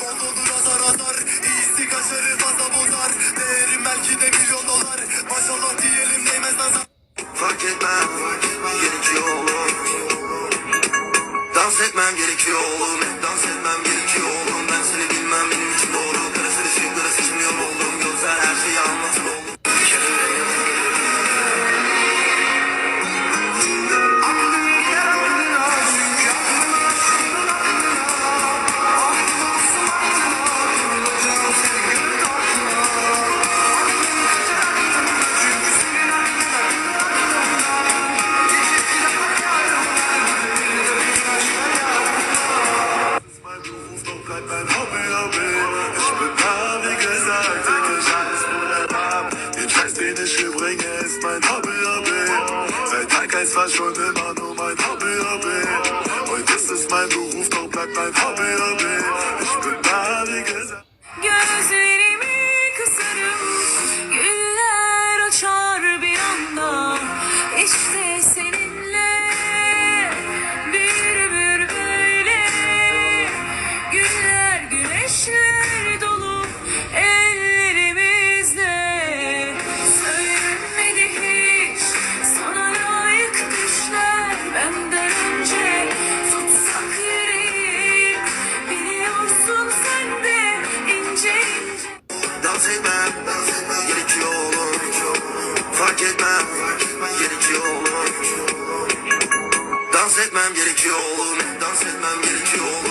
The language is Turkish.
Kontodur azar azar İyisi kaçarı fazla bozar Değerim belki de milyon dolar Maşallah diyelim Fark etmem gerekiyor oğlum Dans etmem gerekiyor oğlum. Dans etmem gerekiyor oğlum. Ben seni bilmem benim için mein Hobby, Hobby. Seit Tag war schon immer nur mein Hobby, Hobby. Heute ist es mein Beruf, doch bleibt mein Hobby, Hobby. gerekiyor oğlum. Dans etmem gerekiyor oğlum.